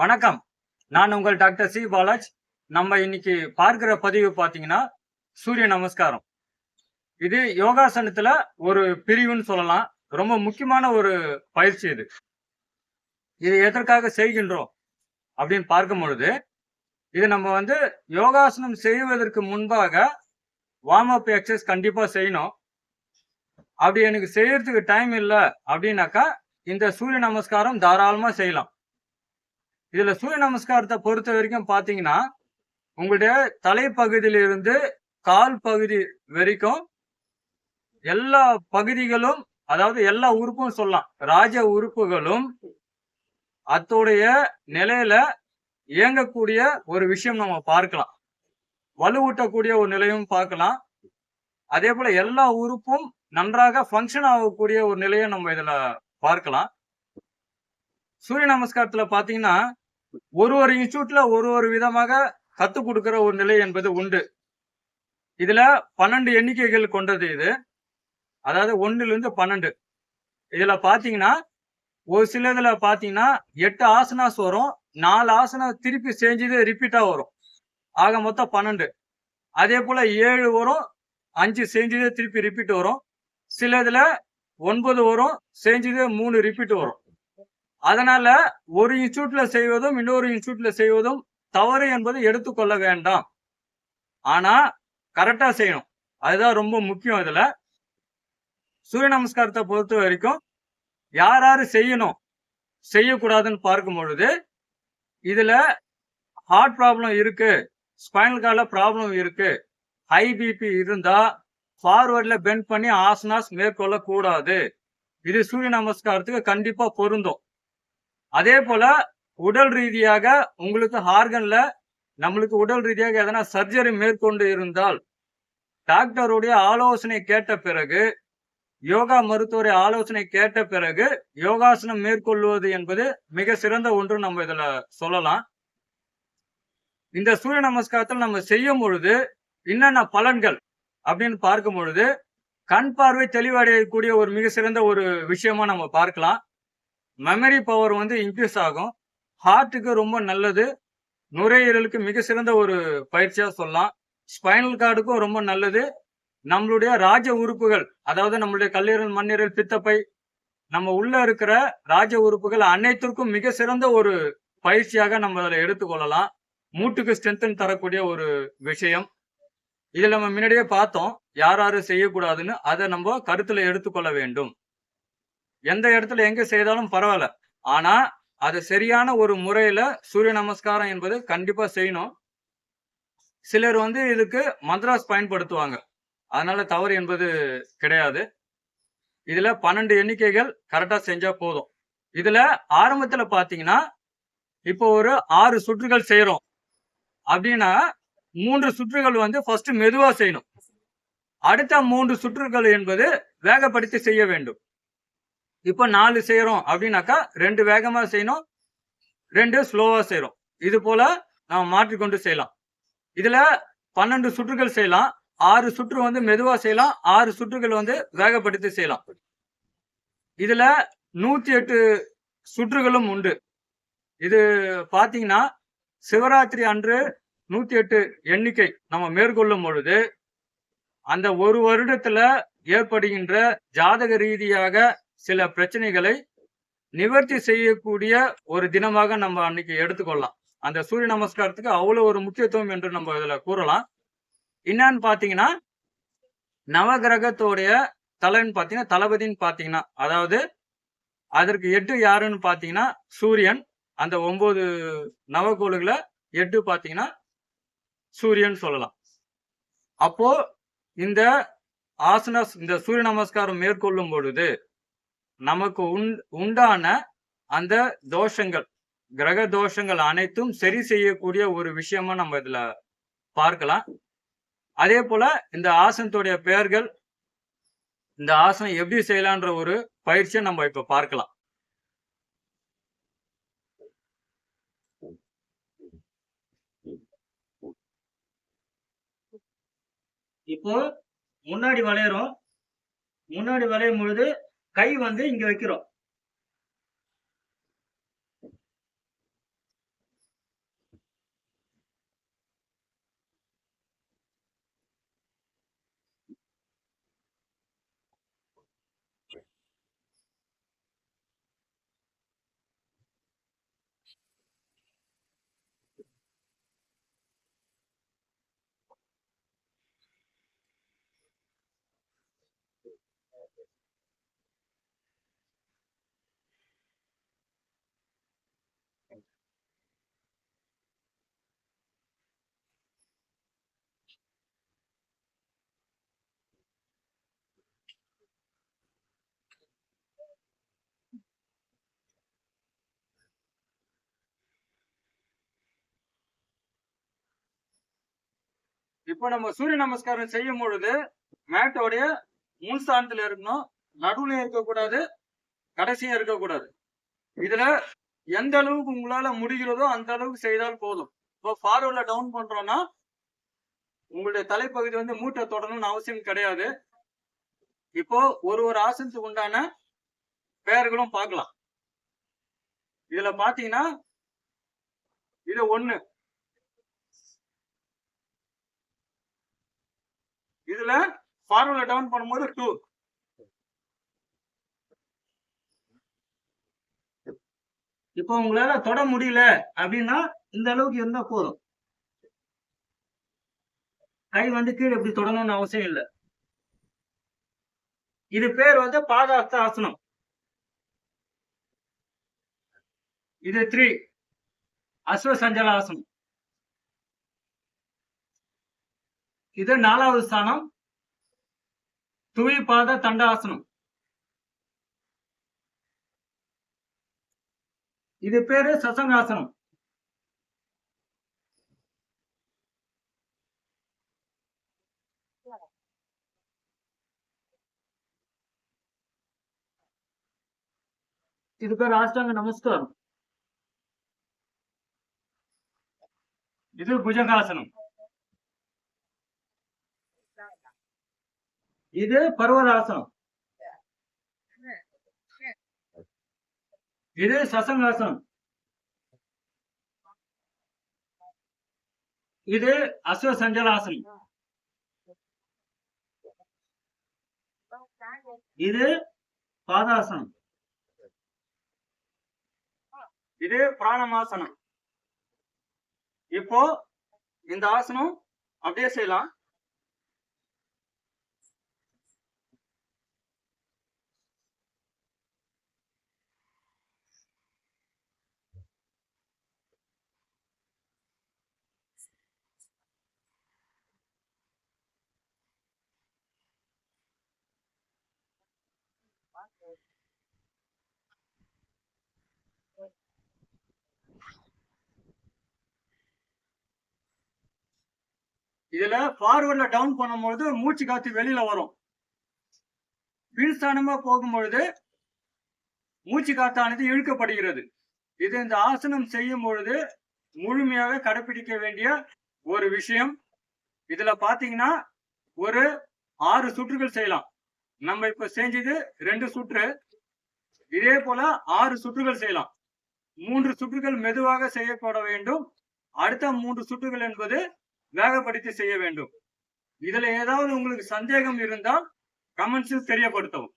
வணக்கம். நான் உங்கள் டாக்டர் சி பாலாஜ். நம்ம இன்னைக்கு பார்க்கிற பதிவு பார்த்தீங்கன்னா சூரிய நமஸ்காரம். இது யோகாசனத்துல ஒரு பிரிவுன்னு சொல்லலாம். ரொம்ப முக்கியமான ஒரு பயிற்சி இது. இது எதற்காக செய்கின்றோம் அப்படின்னு பார்க்கும் பொழுது இது நம்ம வந்து யோகாசனம் செய்வதற்கு முன்பாக வார்ம் அப் எக்ஸசைஸ் கண்டிப்பா செய்யணும். அப்படி எனக்கு செய்யறதுக்கு டைம் இல்லை அப்படின்னாக்கா இந்த சூரிய நமஸ்காரம் தாராளமா செய்யலாம். இதுல சூரிய நமஸ்காரத்தை பொறுத்த வரைக்கும் பாத்தீங்கன்னா உங்களுடைய தலைப்பகுதியிலிருந்து கால் பகுதி வரைக்கும் எல்லா பகுதிகளும் அதாவது எல்லா உறுப்பும் சொல்லலாம். ராஜ உறுப்புகளும் அத்தோடைய நிலையில இயங்கக்கூடிய ஒரு விஷயம் நம்ம பார்க்கலாம். வலுவூட்டக்கூடிய ஒரு நிலையும் பார்க்கலாம். அதே போல எல்லா உறுப்பும் நன்றாக ஃபங்க்ஷன் ஆகக்கூடிய ஒரு நிலையை நம்ம இதுல பார்க்கலாம். சூரிய நமஸ்காரத்துல பாத்தீங்கன்னா ஒரு ஒரு இன்ஸ்டியூட்ல ஒரு ஒரு விதமாக கத்து கொடுக்கிற ஒரு நிலை என்பது உண்டு. இதுல பன்னெண்டு எண்ணிக்கைகள் கொண்டது இது. அதாவது ஒன்னுல இருந்து பன்னெண்டு. இதுல பாத்தீங்கன்னா ஒரு சில இதுல பாத்தீங்கன்னா எட்டு ஆசனாஸ் வரும் நாலு ஆசனம் திருப்பி செஞ்சது ரிப்பீட்டா வரும். ஆக மொத்தம் பன்னெண்டு. அதே போல ஏழு வரும் அஞ்சு செஞ்சது திருப்பி ரிப்பீட் வரும். சில இதுல ஒன்பது வரும் செஞ்சது மூணு ரிப்பீட் வரும். அதனால ஒரு இன்ஸ்டியூட்ல செய்வதும் இன்னொரு இன்ஸ்டியூட்ல செய்வதும் தவறு என்பது எடுத்துக்கொள்ள வேண்டாம். ஆனா கரெக்டா செய்யணும். அதுதான் ரொம்ப முக்கியம் இதுல. சூரிய நமஸ்காரத்தை பொறுத்த வரைக்கும் யார் யாரு செய்யணும் செய்யக்கூடாதுன்னு பார்க்கும் பொழுது இதுல ஹார்ட் ப்ராப்ளம் இருக்கு ஸ்பைனல் கார்டில் ப்ராப்ளம் இருக்கு. ஹை பிபி இருந்தா ஃபார்வர்டில் பெண்ட் பண்ணி ஆசனாஸ் மேற்கொள்ளக்கூடாது. இது சூரிய நமஸ்காரத்துக்கு கண்டிப்பாக பொருந்தும். அதே போல உடல் ரீதியாக உங்களுக்கு ஹார்கன்ல நம்மளுக்கு உடல் ரீதியாக எதனா சர்ஜரி மேற்கொண்டு இருந்தால் டாக்டருடைய ஆலோசனை கேட்ட பிறகு யோகா மருத்துவரை ஆலோசனை கேட்ட பிறகு யோகாசனம் மேற்கொள்வது என்பது மிக சிறந்த ஒன்று நம்ம இதுல சொல்லலாம். இந்த சூரிய நமஸ்காரத்தில் நம்ம செய்யும் பொழுது என்னென்ன பலன்கள் அப்படின்னு பார்க்கும் பொழுது கண் பார்வை தெளிவடையக்கூடிய ஒரு மிக சிறந்த ஒரு விஷயமா நம்ம பார்க்கலாம். மெமரி பவர் வந்து இன்க்ரீஸ் ஆகும். ஹார்ட்டுக்கு ரொம்ப நல்லது. நுரையீரலுக்கு மிக சிறந்த ஒரு பயிற்சியாக சொல்லலாம். ஸ்பைனல் கார்டுக்கும் ரொம்ப நல்லது. நம்மளுடைய ராஜ உறுப்புகள் அதாவது நம்மளுடைய கல்லீரல் மண்ணீரல் பித்தப்பை நம்ம உள்ள இருக்கிற ராஜ உறுப்புகள் அனைத்திற்கும் மிக சிறந்த ஒரு பயிற்சியாக நம்ம அதில் எடுத்துக்கொள்ளலாம் மூட்டுக்கு ஸ்ட்ரென்தன் தரக்கூடிய ஒரு விஷயம். இதில் நம்ம முன்னாடியே பார்த்தோம். யார் யாரும் செய்யக்கூடாதுன்னு அதை நம்ம கருத்தில் எடுத்துக்கொள்ள வேண்டும். எந்த இடத்துல எங்க செய்தாலும் பரவாயில்ல. ஆனா அது சரியான ஒரு முறையில சூரிய நமஸ்காரம் என்பது கண்டிப்பா செய்யணும். சிலர் வந்து இதுக்கு மத்ராஸ் பயன்படுத்துவாங்க. அதனால தவறு என்பது கிடையாது. இதுல பன்னெண்டு எண்ணிக்கைகள் கரெக்டா செஞ்சா போதும். இதுல ஆரம்பத்துல பாத்தீங்கன்னா இப்போ ஒரு ஆறு சுற்றுகள் செய்யறோம் அப்படின்னா மூன்று சுற்றுகள் வந்து ஃபர்ஸ்ட் மெதுவா செய்யணும். அடுத்த மூன்று சுற்றுகள் என்பது வேகப்படுத்தி செய்ய வேண்டும். இப்போ நாலு செய்யறோம் அப்படின்னாக்கா ரெண்டு வேகமா செய்யணும் ரெண்டு ஸ்லோவா செய்யறோம் இது போல நம்ம மாற்றிக்கொண்டு செய்யலாம். இதுல பன்னெண்டு சுற்றுகள் செய்யலாம். ஆறு சுற்று வந்து மெதுவா செய்யலாம். ஆறு சுற்றுகள் வந்து வேகப்படுத்தி செய்யலாம். இதுல நூத்தி எட்டு சுற்றுகளும் உண்டு. இது பாத்தீங்கன்னா சிவராத்திரி அன்று நூத்தி எட்டு எண்ணிக்கை நம்ம மேற்கொள்ளும் பொழுது அந்த ஒரு வருடத்துல ஏற்படுகின்ற ஜாதக ரீதியாக சில பிரச்சனைகளை நிவர்த்தி செய்யக்கூடிய ஒரு தினமாக நம்ம அன்னைக்கு எடுத்துக்கொள்ளலாம். அந்த சூரிய நமஸ்காரத்துக்கு அவ்வளோ ஒரு முக்கியத்துவம் என்று நம்ம இதில் கூறலாம். என்னன்னு பார்த்தீங்கன்னா நவகிரகத்தோடைய தலைன்னு பார்த்தீங்கன்னா தளபதின்னு பார்த்தீங்கன்னா அதாவது அதற்கு எட்டு யாருன்னு பார்த்தீங்கன்னா சூரியன். அந்த ஒன்பது நவகோளுகளை எட்டு பார்த்தீங்கன்னா சூரியன் சொல்லலாம். அப்போ இந்த ஆசன இந்த சூரிய நமஸ்காரம் மேற்கொள்ளும் பொழுது நமக்கு உண் உண்டான அந்த தோஷங்கள் கிரக தோஷங்கள் அனைத்தும் சரி செய்யக்கூடிய ஒரு விஷயமா நம்ம இதுல பார்க்கலாம். அதே போல இந்த ஆசனத்துடைய பெயர்கள் இந்த ஆசனம் எப்படி செய்யலான்ற ஒரு பயிற்சியை நம்ம இப்ப பார்க்கலாம். இப்போ முன்னாடி வளையறோம். முன்னாடி வளையும் பொழுது கை வந்து இங்க வைக்கிறோம் இப்போ நம்ம சூரிய நமஸ்காரம் செய்யும் பொழுது மேட்டோடைய முன் ஸ்தானத்துல இருக்கணும் நடுவுல இருக்கக்கூடாது கடைசியும் இருக்கக்கூடாது. இதுல எந்த அளவுக்கு உங்களால முடிகிறதோ அந்த அளவுக்கு செய்தால் போதும். இப்போ ஃபார்வர்ட்ல டவுன் பண்றோம்னா உங்களுடைய தலைப்பகுதி வந்து மூட்டை தொடணும்னு அவசியம் கிடையாது. இப்போ ஒரு ஒரு ஆசனத்துக்கு உண்டான பெயர்களும் பார்க்கலாம். இதுல பாத்தீங்கன்னா இது ஒண்ணு. இதுல ஃபார்முலா டவுன் பண்ணும்போது டூ இப்போ உங்களால தொட முடியல அப்படின்னா இந்த அளவுக்கு இருந்தா போதும். கை வந்து கீழே இப்படி தொடணும்னு அவசியம் இல்லை. இது பேர் வந்து பாதாஸ்த ஆசனம் இது த்ரீ அஸ்வ சஞ்சலாசனம் இது நாலாவது ஸ்தானம் துவி பாத தண்டாசனம் இது பேரு சசங்காசனம் இது பேர் அஷ்டாங்க நமஸ்காரம் இது புஜங்காசனம் இது பர்வதாசனம். இது சசங்காசனம். இது அஸ்வ சஞ்சலாசனம் இது பாதாசனம். இது பிராணமாசனம். இப்போ இந்த ஆசனம் அப்படியே செய்யலாம். இதுல ஃபார்வர்ட்ல டவுன் பண்ணும்பொழுது மூச்சு காத்து வெளியில வரும். கீழ்ஸ்தானமா போகும்பொழுது மூச்சு காத்தானது இழுக்கப்படுகிறது. இது இந்த ஆசனம் செய்யும் பொழுது முழுமையாக கடைபிடிக்க வேண்டிய ஒரு விஷயம். இதுல பாத்தீங்கன்னா ஒரு ஆறு சுற்றுகள் செய்யலாம். நம்ம இப்ப செஞ்சது ரெண்டு சுற்று. இதே போல ஆறு சுற்றுகள் செய்யலாம். மூன்று சுற்றுகள் மெதுவாக செய்யப்பட வேண்டும். அடுத்த மூன்று சுற்றுகள் என்பது வேகப்படுத்தி செய்ய வேண்டும். இதுல ஏதாவது உங்களுக்கு சந்தேகம் இருந்தால் கமெண்ட்ஸில் தெரியப்படுத்தவும்.